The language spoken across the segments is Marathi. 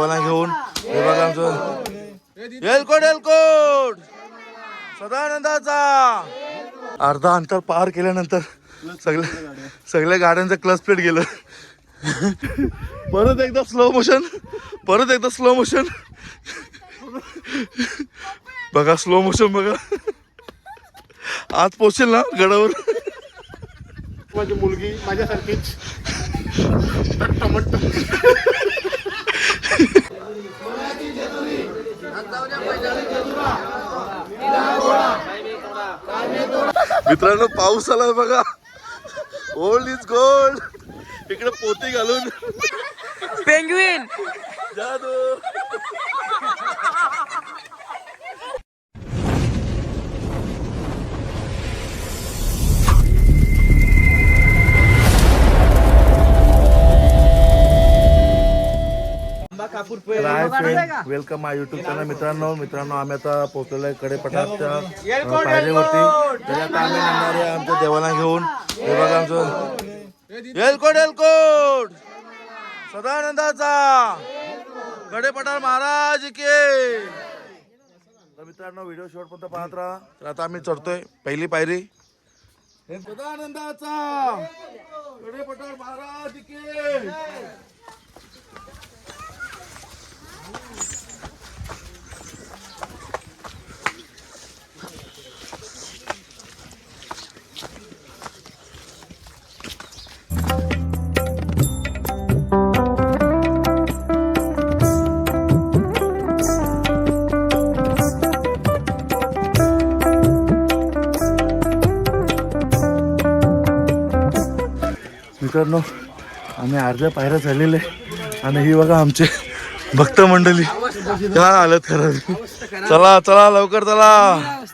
देवाला घेऊन. हे बघा आमचं. एलकोट एलकोट सदानंदाचा. अर्धा अंतर पार केल्यानंतर सगळ्या सगळ्या गाड्यांचं क्लच प्लेट गेलं. परत एकदा स्लो मोशन परत एकदा स्लो मोशन बघा स्लो मोशन बघा. आज पोचेल ना गडावर? माझी मुलगी माझ्यासारखीच. मित्रांनो पाऊस आला बघा. ओल्ड इज गोल्ड इकडे पोती घालून. पेंग्विन जादू. वेलकम माय युट्यूब चॅनल मित्रांनो मित्रांनो आम्ही आता पोहोचलेलो आहे कडेपठारच्या अ, पायरीवरती. तरी आता आम्ही निघणार आहे आमच्या देवाला घेऊन. हे बघा आमचं. एलकोट एलकोट सदानंदाचा. कडेपठार महाराज के तर मित्रांनो व्हिडिओ शॉर्ट पर्यंत पाहत राहा. तर आता आम्ही चढतोय पहिली पायरी. सदानंदाचा. कडेपठार महाराज के. मित्रांनो आम्ही अर्ध्या पायऱ्या झालेले आणि ही बघा आमचे भक्त मंडळी. काय हालत खरं? चला चला लवकर चला.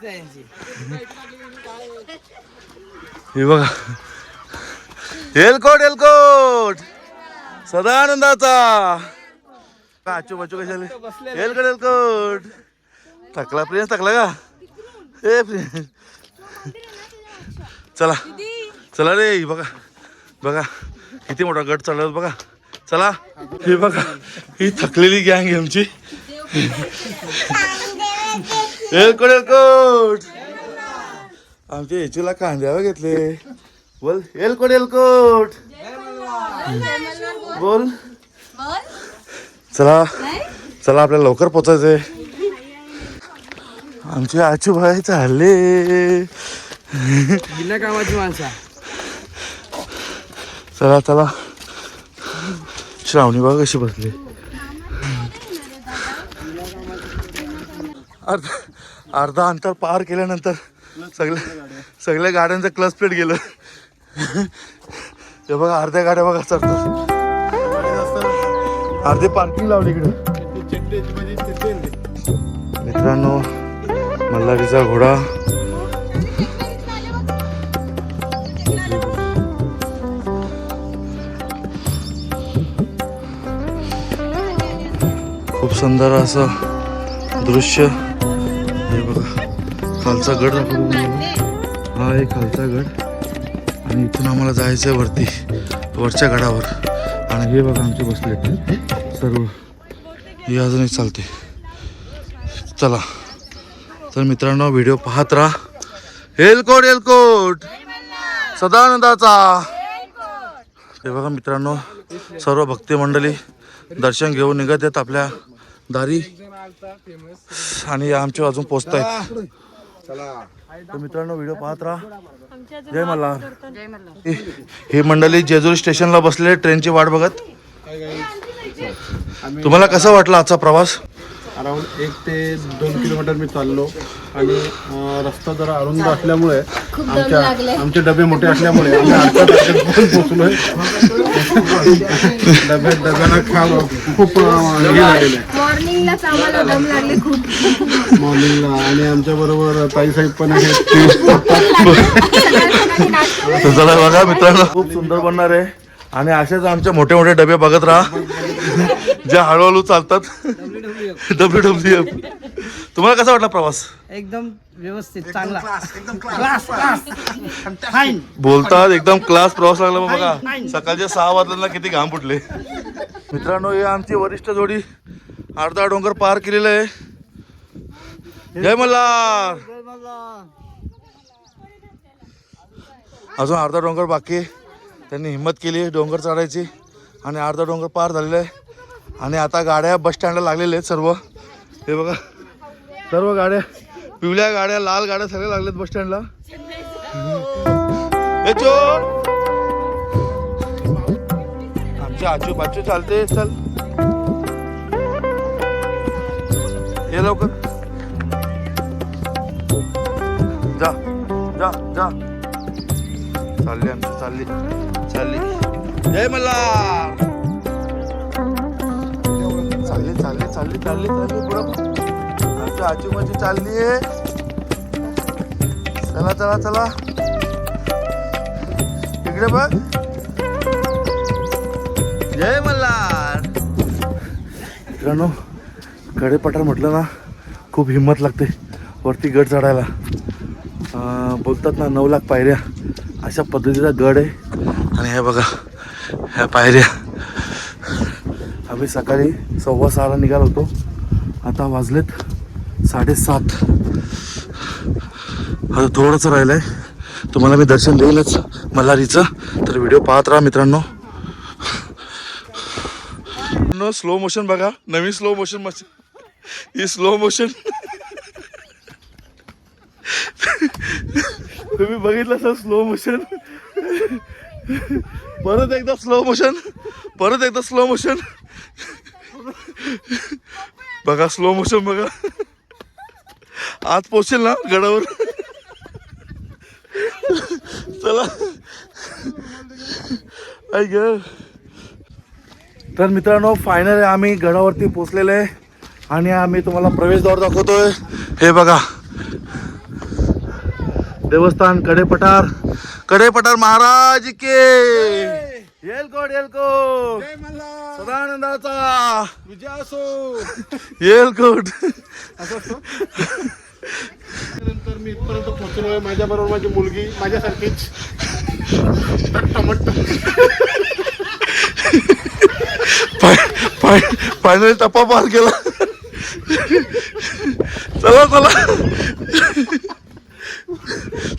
हे बघा. एलकोट एलकोट सदानंदाचा. आचू बचू कशाले हेलकोट हेलकोट. थकला प्रियंस थकला का? ए प्रियंस चला. चला रे बघा. बघा किती मोठा गट चालला बघा. चला हे बघा ही थकलेली गँग आहे आमची. एलकोट एलकोट आमच्या याचीला कांद्यावर घेतले. बोल एलकोट एलकोट बोल. चला चला आपल्याला लवकर पोचायचंय. आमचे आचू भाई चालले. बिना कामाची माणसा. चला चला. श्रावणी बघा कशी बसली. अर्धा अर्धा अंतर पार केल्यानंतर सगळ्या सगळ्या गाड्यांचं क्लच प्लेट गेलं. हे बघा अर्ध्या गाड्या बघा चढतात अर्धे पार्किंग लावली इकडे. मित्रांनो मल्हारीचा घोडा. खूप सुंदर असं दृश्य. हे बघा खालचा गड हा एक खालचा गड. आणि इथून आम्हाला जायचं आहे वरती वरच्या गडावर. आणि हे बघा आमचे बसले सर्व. हे अजूनही चालते. चला. तर मित्रांनो व्हिडिओ पाहत राहा. एलकोट एलकोट सदानंदाचा. हे बघा मित्रांनो सर्व भक्ती मंडळी दर्शन घेऊन निघत आहेत आपल्या दारी. आणि आमच्या अजून पोचत आहेत. तर मित्रांनो व्हिडिओ पाहत राहा. जय मल्हार. ही मंडळी जेजुरी स्टेशनला बसले ट्रेनची वाट बघत. तुम्हाला कसा वाटला आजचा प्रवास? अराउंड एक ते दोन किलोमीटर मी चाललो. आणि रस्ता जरा अरुंद असल्यामुळे आमच्या आमचे डबे मोठे असल्यामुळे आम्ही अडचण अडचण पोहोचलोय. डबे डब्याला खूप हे आहे. मॉर्निंगलाच आम्हाला दम लागले खूप. मॉर्निंगला आणि आमच्या बरोबर ताई साहेब पण आहेत. तर चला बघा मित्रांनो. खूप सुंदर बनणार आहे. आणि असेच आमचे मोठे मोठे डबे बघत राहा. जे हळूहळू चालतात. W W F. तुम्हाला कसा वाटला प्रवास? एकदम व्यवस्थित चांगला. क्लास क्लास फाईन बोलतात एकदम क्लास प्रवास लागला मग बघा सकाळच्या सहा वाजल्याला किती घाम फुटले. मित्रांनो हे आमची वरिष्ठ जोडी अर्धा डोंगर पार केलेलं आहे. जय मल्हार. अजून अर्धा डोंगर बाकी त्यांनी हिंमत केली आहे डोंगर चढायची आणि अर्धा डोंगर पार झालेला आहे. आणि आता गाड्या बस स्टँडला लागलेल्या आहेत सर्व. हे बघा. सर्व गाड्या पिवळ्या गाड्या लाल गाड्या सगळ्या लागल्यात बस स्टँडला. आमच्या आजू बाजू चालते चल. ये लवकर. जा जा जा. चालली आमची चालली चालली. जय मला चालली चालली चालली चालली चालले पुढं. आमची आजूबाजू चालली आहे. चला चला चला. इकडे बघ. जय मल्हार. मित्रांनो गडेपठार म्हटलं ना खूप हिंमत लागते वरती गड चढायला. बोलतात ना नऊ लाख पायऱ्या. अशा पद्धतीचा गड आहे. आणि हे बघा ह्या पायऱ्या. आम्ही सकाळी सव्वा सहाला निघालो होतो. आता वाजलेत साडेसात. आता थोडंसं राहिलं आहे तुम्हाला मी दर्शन देईलच मल्हारीचं. तर व्हिडिओ पाहत राहा मित्रांनो. स्लो मोशन बघा. नवीन स्लो मोशन मशीन ही स्लो मोशन तुम्ही बघितलं सर स्लो मोशन परत एकदा स्लो मोशन परत एकदा स्लो मोशन बघा स्लो मोशन बघा. आज पोचेल ना गडावर? चला. ऐक तर मित्रांनो फायनल आम्ही गडावरती पोचलेले आहे. आणि आम्ही तुम्हाला प्रवेशद्वार दाखवतोय. हे बघा. देवस्थान कडेपठार. कडेपठार महाराज के येलकोट येलकोट सदानंदाचा. विजय असो. येलकोट नंतर मी इथपर्यंत पोहोचलोय. माझ्या बरोबर माझी मुलगी माझ्यासारखीच. टमाट फायनली टप्पा पार केला. चला चला.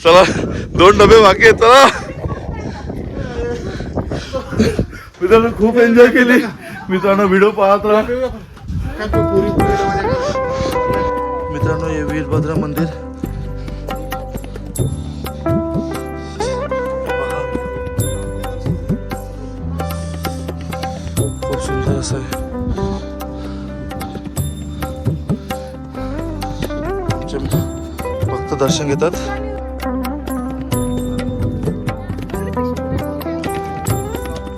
चला दोन डबे बाकी आहेत चला. मित्रांनो खूप एन्जॉय केली. मित्रांनो व्हिडिओ पाहत राहा. मित्रांनो हे वीरभद्र मंदिर. खूप सुंदर असं आहे. आमचे भक्त दर्शन घेतात.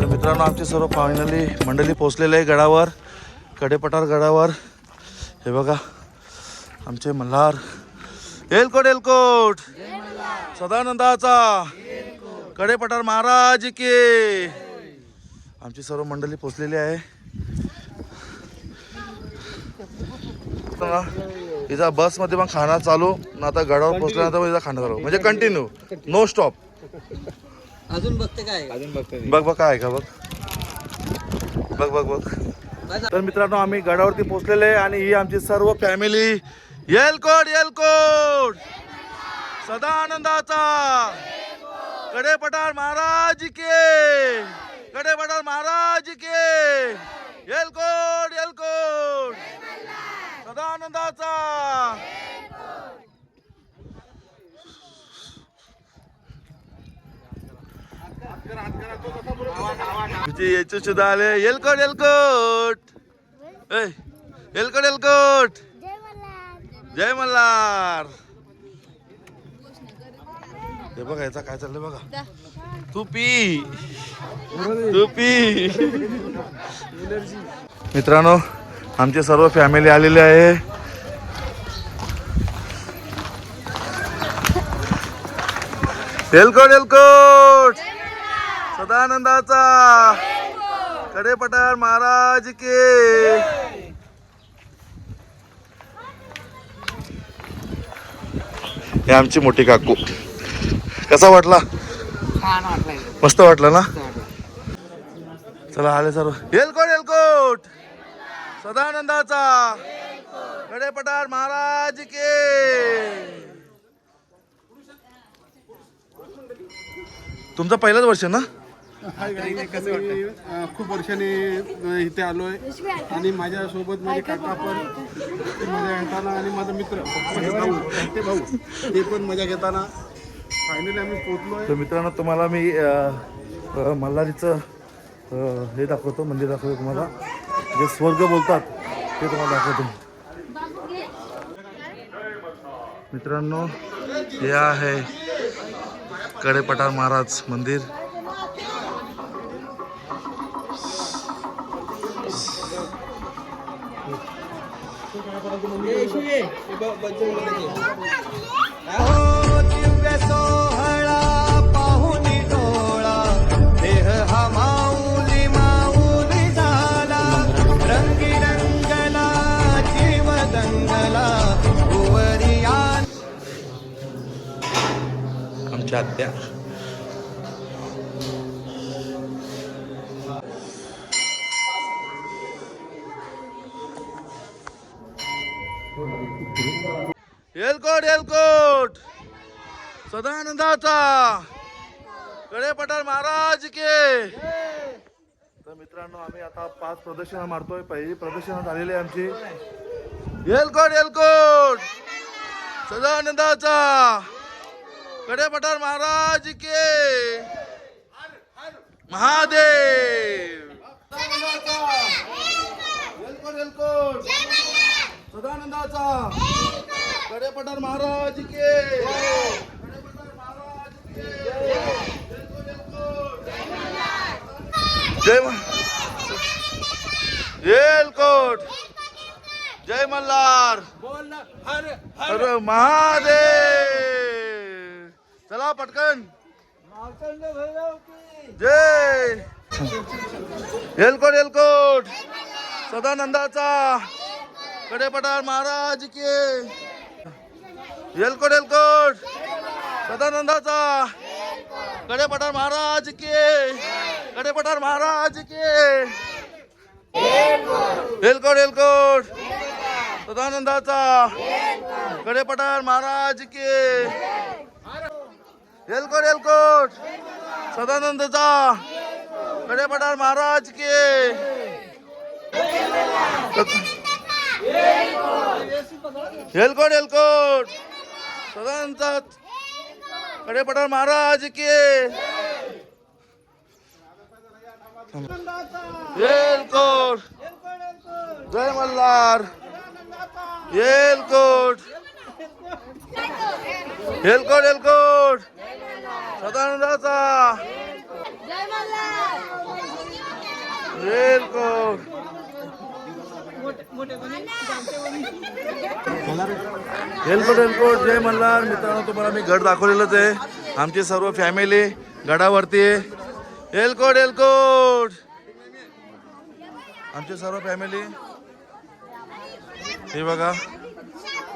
मित्रांनो आमची सर्व फायनली मंडळी पोचलेले आहे गडावर कडेपठार गडावर. हे बघा. आमचे मल्हार. एलकोट एलकोट सदानंदाचा. कडेपठार महाराज की. आमची सर्व मंडळी पोचलेली आहे. इथं बसमध्ये मग खाना चालू. न आता गडावर पोचल्यानंतर मग इथं खाणं चालू. म्हणजे कंटिन्यू नो स्टॉप अजून बघते काय? बघ बघ काय आहे का बघ. बघ बघ बघ. तर मित्रांनो आम्ही गडावरती पोहोचलेले आहे आणि ही आमची सर्व फॅमिली येलकोट येलकोट सदा आनंदाचा कडे पठार महाराज के. कडे पठार महाराज के. येलकोट येलकोट सदा आनंदाचा तुझे सुद्धा आले ए एलकोट एलकोट जय मल्हार. हे बघा याचा काय चाललंय बघा. तू पी तू पी मित्रांनो आमची सर्व फॅमिली आलेली आहे. हेलकोट हेलकोट सदानंदाचा. कडे पठार महाराज के. हे आमची मोठी काकू. कसा वाटला? मस्त वाटलं ना? चला आले सर्व. एलकोट एलकोट सदानंदाचा. गडे पठार महाराज के! तुमचं पहिलंच वर्ष ना? खूप वर्षांनी इथे आलोय. आणि माझ्या सोबत माझे काका पण ते मजा घेताना आणि माझा मित्र ते भाऊ ते पण मजा घेताना फायनली आम्ही पोहोचलोय. तर मित्रांनो तुम्हाला मी मल्हारीचं हे दाखवतो मंदिर दाखवतो तुम्हाला. जे स्वर्ग बोलतात ते तुम्हाला दाखवतो. मित्रांनो हे आहे कडेपठार महाराज मंदिर. आमच्या आत्या. एलकोट एलकोट सदानंदाचा. कडे पठार महाराज के. तर मित्रांनो आम्ही आता पाच प्रदक्षिणा मारतोय. पहिली प्रदक्षिणा झालेली आहे आमची. एलकोट एलकोट सदानंदाचा. कडे पठार महाराज के। महादेव। सदानंदाचा। कडे पठार महाराज के. जय एलकोट जय मल्हार। हर महादेव। चला पटकन. जय. एलकोट एलकोट सदानंदाचा. कडेपठार महाराज के एलकोट एलकोट सदानंदाचा. कडेपठार महाराज के कडेपठार महाराज के एलकोट एलकोट सदानंदाचा. कडेपठार महाराज के एलकोट एलकोट सदानंदाचा। कडेपठार महाराज के। एलकोट एलकोट सदानंदा कडेपठार महाराज के। एलकोट जय मल्हार। एलकोट हेलकोट हेलकोट सदानंदाचा हेलकोट हेलकोट हेलकोट जय मल्हार. मित्रांनो तुम्हाला मी गड दाखवलेलंच आहे. आमची सर्व फॅमिली गडावरती आहे. हेलकोट हेलकोट आमची सर्व फॅमिली हे बघा.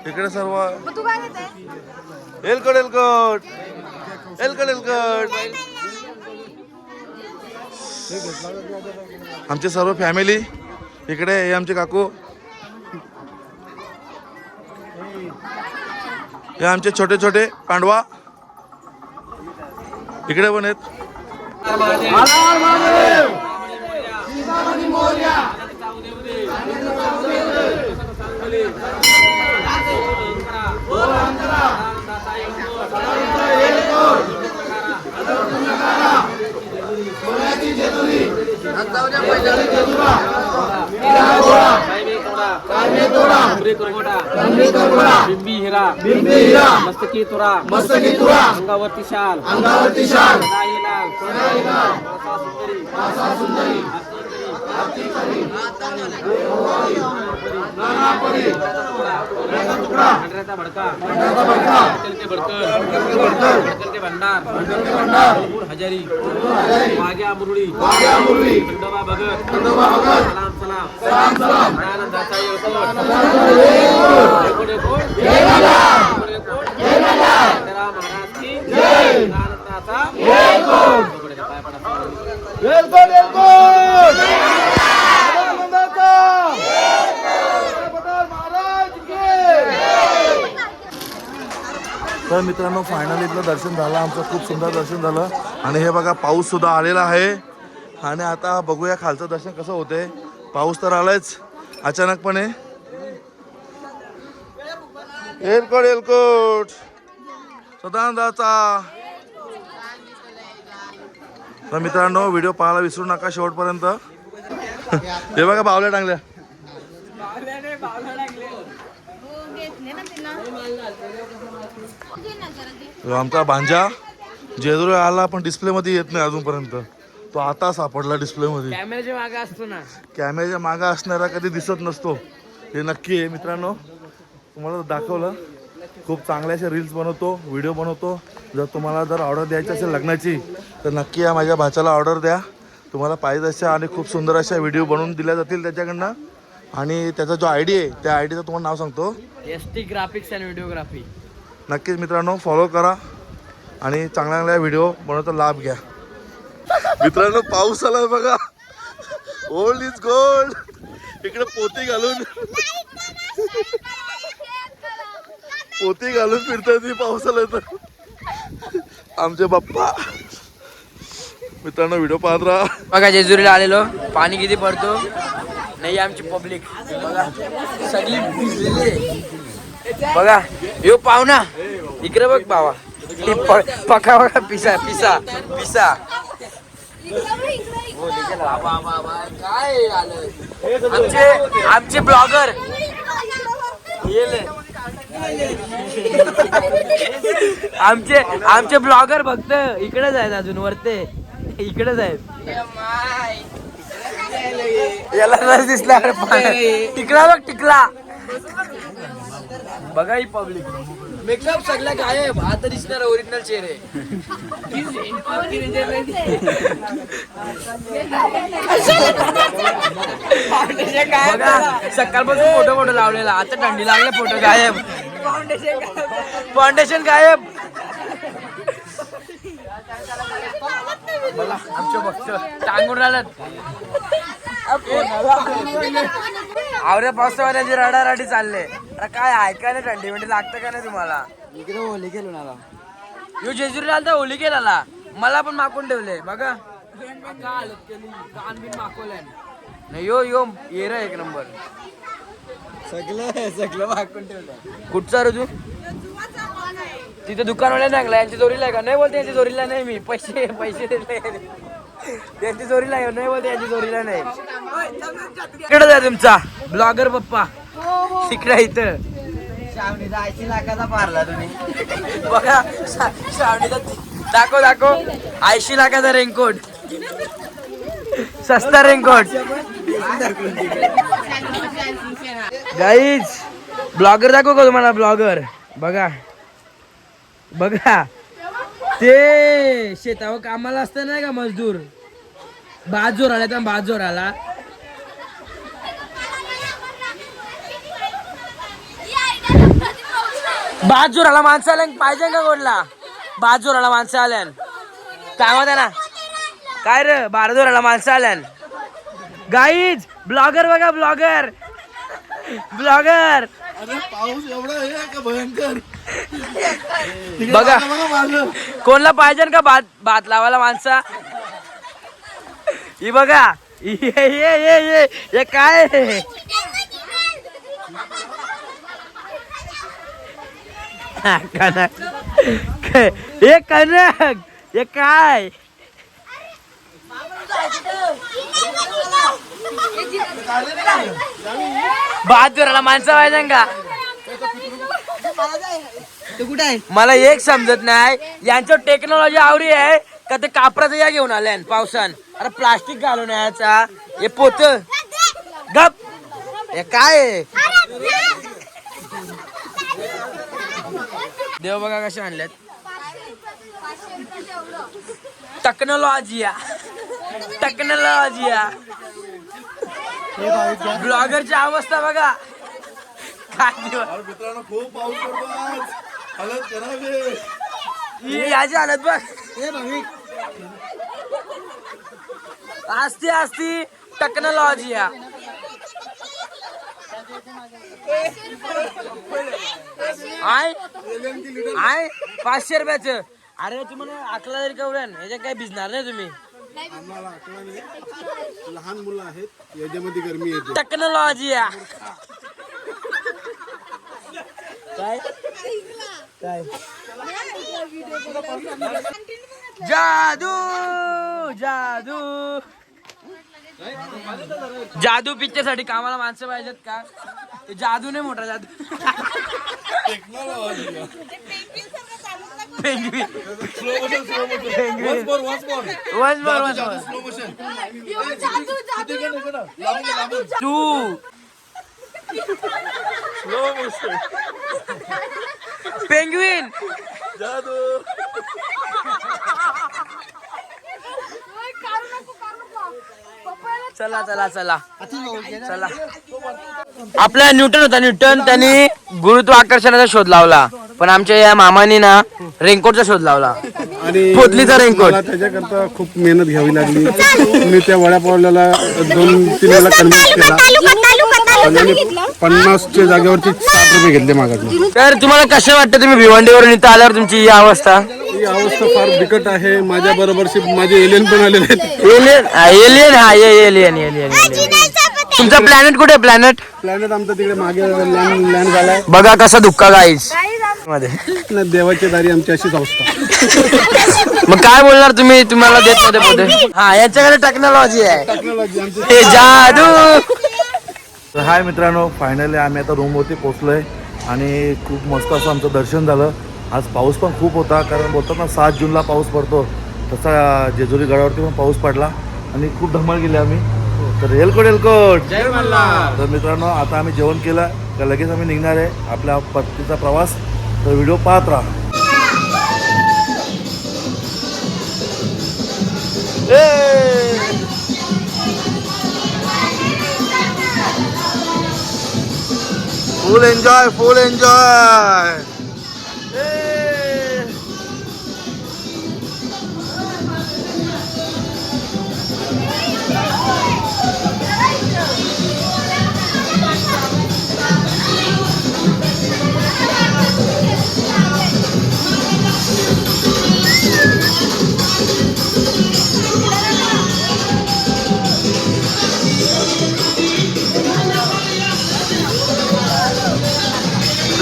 इकडे सर्व. तू काय घेते एलकोट एलकोट. एलकोट एलकोट. आमचे सर्व फॅमिली इकडे हे आमचे काकू. हे आमचे छोटे छोटे पांडवा. इकडे पण आहेत. बिंबी हिरा बिंबी हिरा मस्तकी तुरा मस्तकी तुरा अंगावरती शाल अंगावरती शाल सदाई लाल सदाई लाल सुंदरी सुंदरी हजारी वाग्या मुरळी खंडोबा भगत सलाम सलाम दयानंदाचा येळकोट. येळकोट, येळकोट. येळकोट, येळकोट. तर मित्रांनो फायनली इथलं दर्शन झालं. आमचं खूप सुंदर दर्शन झालं. आणि हे बघा पाऊस सुद्धा आलेला आहे. आणि आता बघूया खालचं दर्शन कसं होतंय. पाऊस तर आलायच अचानकपणे. एलकोट एलकोट सदानंदाचा. तर मित्रांनो व्हिडिओ पाहायला विसरू नका शेवटपर्यंत. हे बघा बावल्या टांगल्या. घेतले आमचा भांजा जेजुरी आला पण डिस्प्लेमध्ये येत नाही अजूनपर्यंत. तो आता सापडला डिस्प्लेमध्ये कॅमेऱ्याच्या मागे असतो ना. कॅमेऱ्याच्या मागा असणारा कधी दिसत नसतो. हे नक्की आहे मित्रांनो. तुम्हाला दाखवलं खूप चांगल्या अशा रील्स बनवतो व्हिडिओ बनवतो. जर तुम्हाला जर ऑर्डर द्यायची असेल लग्नाची तर नक्की या माझ्या भाच्याला ऑर्डर द्या. तुम्हाला पाहिजे अशा आणि खूप सुंदर अशा व्हिडिओ बनवून दिल्या जातील त्याच्याकडनं. आणि त्याचा जो आय डी आहे त्या आय डीचं तुम्हाला नाव सांगतो. S T graphics and videography नक्कीच मित्रांनो फॉलो करा आणि चांगल्या चांगल्या व्हिडिओ बनवता लाभ घ्या. मित्रांनो पाऊस आला बघा. ओल्ड इज गोल्ड इकडे पोती घालून पोती घालून फिरतात ती पाऊस आला तर. आमचे बाप्पा. मित्रांनो व्हिडिओ पाहत राहा. बघा जेजुरीला आलेलो. पाणी किती पडतो? नाही आमची पब्लिक बघा सगळी भिजलेली बघा यो पाहुणा इकडे बघ पावा पका बघा पिसा पिसा पिसा. आमचे आमचे ब्लॉगर. आमचे आमचे ब्लॉगर फक्त इकडेच आहेत अजून वरते. इकडेच आहेत. याला रस दिसला. टिकला बघ टिकला. बघा ही पब्लिक मेकअप सगळं गायब. आता दिसणार ओरिजिनल चेहरे. बघा सकाळपासून फोटो फोटो लावलेला. आता थंडी लागले फोटो गायब. फाउंडेशन गायब. बघा आमचे भक्त टांगून राहिलेत आवऱ्या पावसावाल्याची रडारडी चालले. अरे काय ऐकाय नाही थंडी म्हणजे लागतं का नाही तुम्हाला? इकडे होली केलो आला. यो जेजुरीला आलता होली केला मला पण माकून ठेवले बघा. नाही यो यो येरा एक नंबर. सगळं सगळं माकून ठेवलं. कुठचा रे तू? तिथे दुकानवाल्या नागला यांची जोरीला आहे का? नाही बोलते यांची जोरीला नाही मी. पैसे पैसे दिले. त्यांची जोरीला आहे नाही बोलते यांची जोरीला नाही. इकडे जा तुमचा ब्लॉगर पप्पा. तिकडे इथं. श्रावणीचा ऐंशी लाखाचा मारला तुम्ही. बघा श्रावणीचा दाखव दाखव. ऐंशी लाखाचा रेनकोट सस्ता रेनकोट गाईज ब्लॉगर दाखव का तुम्हाला ब्लॉगर बघा. बघा. ते शेतावर कामाला असतं नाही का मजदूर? बाजूर आला तर बाजूर आला. बाजूर आला माणसं आल्या पाहिजे का कोणला? बाजूर आला माणसं आल्यान काय म्हणता ना काय रे बारदूर आला माणसं आल्यान गाईज ब्लॉगर बघा ब्लॉगर ब्लॉगर अरे पाऊस एवढा आहे का भयंकर? बघा. कोणला पाहिजे का भात भात लावायला माणसा? ही बघा. ये ये ये ये हे काय? आहे? कनक. हे कनक. हे काय? जोराला माणसं पाहिजे का? मला एक समजत नाही. यांचं टेक्नॉलॉजी आवडी आहे. का ते कापराचं या घेऊन आल्या पावसान. अरे प्लास्टिक घालून याचा हे पोत. गप. हे काय? देव बघा कसे आणल्यात टेक्नॉलॉजिया. टेक्नॉलॉजिया. ब्लॉगरची अवस्था बघा. काय दिवस. मित्रांनो खूप पाऊस पडतो आज. हालत आहे ही याची हालत बघ. असती असती टेक्नॉलॉजी या. आय आय पाचशे रुपयाच. अरे तुम्हाला अकरा जरी कवड्यान ह्याच्यात काय भिजणार नाही तुम्ही. आम्हाला लहान मुलं आहेत याच्यामध्ये गरमी येते. टेक्नॉलॉजी या. काय? काय? जादू जादू. जादू पिक्चरसाठी कामाला माणसं पाहिजेत का? ते जादू. नाही मोठा जादू पेंग्विन पेंग्विन वन्स तू पेंग्विन चला चला चला. चला. आपला न्यूटन होता न्यूटन. त्यांनी गुरुत्वाकर्षणाचा शोध लावला. पण आमच्या या मामानी ना रेनकोटचा शोध लावला. आणि पोतलीचा रेनकोट. मला त्याच्याकरता खूप मेहनत घ्यावी लागली. मी त्या वडापावला दोन तीन वेळा कन्व्हिन्स केला. पन्नासच्या जागेवरती साठ रुपये घेतले मागातून तर तुम्हाला कसं वाटतं तुम्ही भिवंडीवरून इथं आल्यावर तुमची ही अवस्था? ही अवस्था फार बिकट आहे. माझ्या बरोबरचे माझे एलियन पण आलेले आहेत. एलियन एलियन हा एलियन एलियन तुमचा प्लॅनेट कुठे प्लॅनेट प्लॅनेट आमचा तिकडे मागे लँड लँड झालाय. बघा कसा धुक्का गाईसमध्ये. ना देवाच्या दारी आमची अशीच अवस्था. मग काय बोलणार तुम्ही? तुम्हाला देत पोते हा याच्याकडे टेक्नॉलॉजी आहे. टेक्नॉलॉजी आमची हे जादू! तर हाय मित्रांनो फायनली आम्ही आता रूमवरती पोचलोय आणि खूप मस्त असं आमचं दर्शन झालं. आज पाऊस पण खूप होता कारण बोलतात ना सात जूनला पाऊस पडतो. तसा जेजुरी गडावरती पण पाऊस पडला आणि खूप धमाल गेली आम्ही. तर एलकोट एलकोट तर मित्रांनो आता आम्ही जेवण केलं का लगेच आम्ही निघणार आहे आपल्या परतीचा प्रवास. तर व्हिडिओ पाहत राहा. फुल एन्जॉय फुल एन्जॉय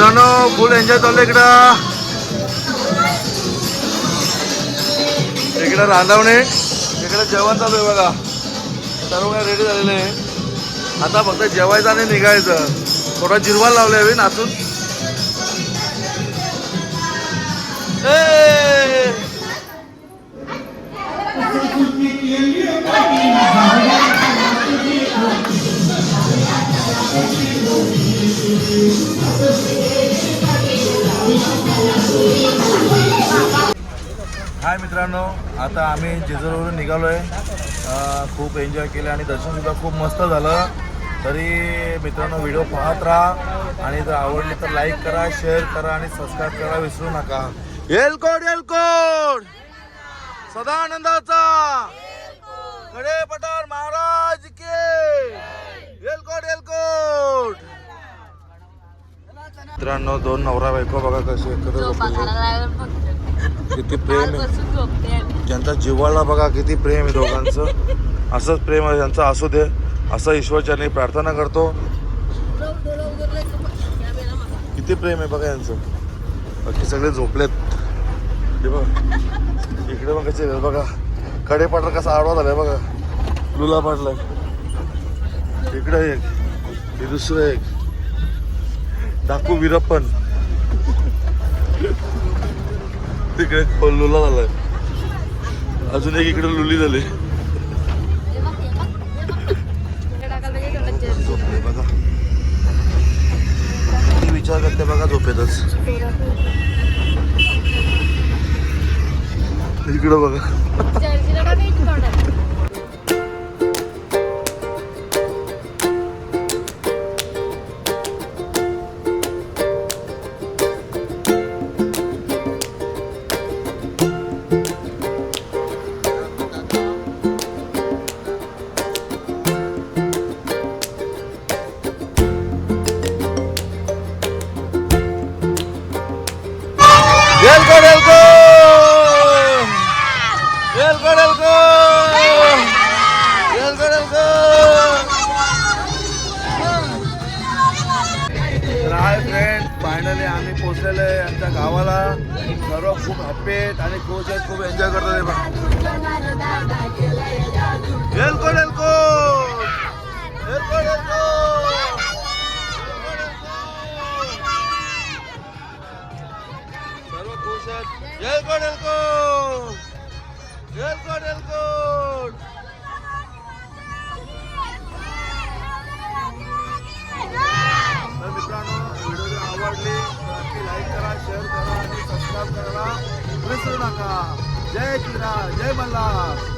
मित्रांनो फुल एन्जॉय चालू इकडं. इकडं रांधवणे इकडं जेवण चालू आहे बघा. सर्व रेडी झालेलं आहे. आता फक्त जेवायचं आणि निघायचं. थोडा जिरवा लावले हवी नाचून. ए! हाय मित्रांनो आता आम्ही जेजुरीवरून निघालो आहे खूप एन्जॉय केलं आणि दर्शनसुद्धा खूप मस्त झालं. तरी मित्रांनो व्हिडिओ पाहत राहा. आणि जर आवडली तर लाईक करा शेअर करा आणि सबस्क्राईब करा विसरू नका. एलकोड एलकोड सदानंदाचा. कडे पठार महाराज. मित्रांनो दोन नवरा बायको बघा कसे एकत्र. किती प्रेम ज्यांचा जिव्हाळा बघा किती प्रेम आहे दोघांचं. असंच प्रेम आहे त्यांचं असू दे. असं ईश्वरच्याने प्रार्थना करतो. किती प्रेम आहे बघा यांचं. बाकी सगळे झोपलेत. बघ. इकडे मग कसे बघा. कसा आडवा झालाय बघा. लुला पाडलाय. इकडे एक हे दुसरं एक. डाकू विरप्पन. तिकडे लुला झालाय. अजून एक इकडे लुली झाली. बघा. विचार करते बघा झोपेतच. इकडं बघा. करा करायला विसरू नका जय श्रीराम जय मल्हार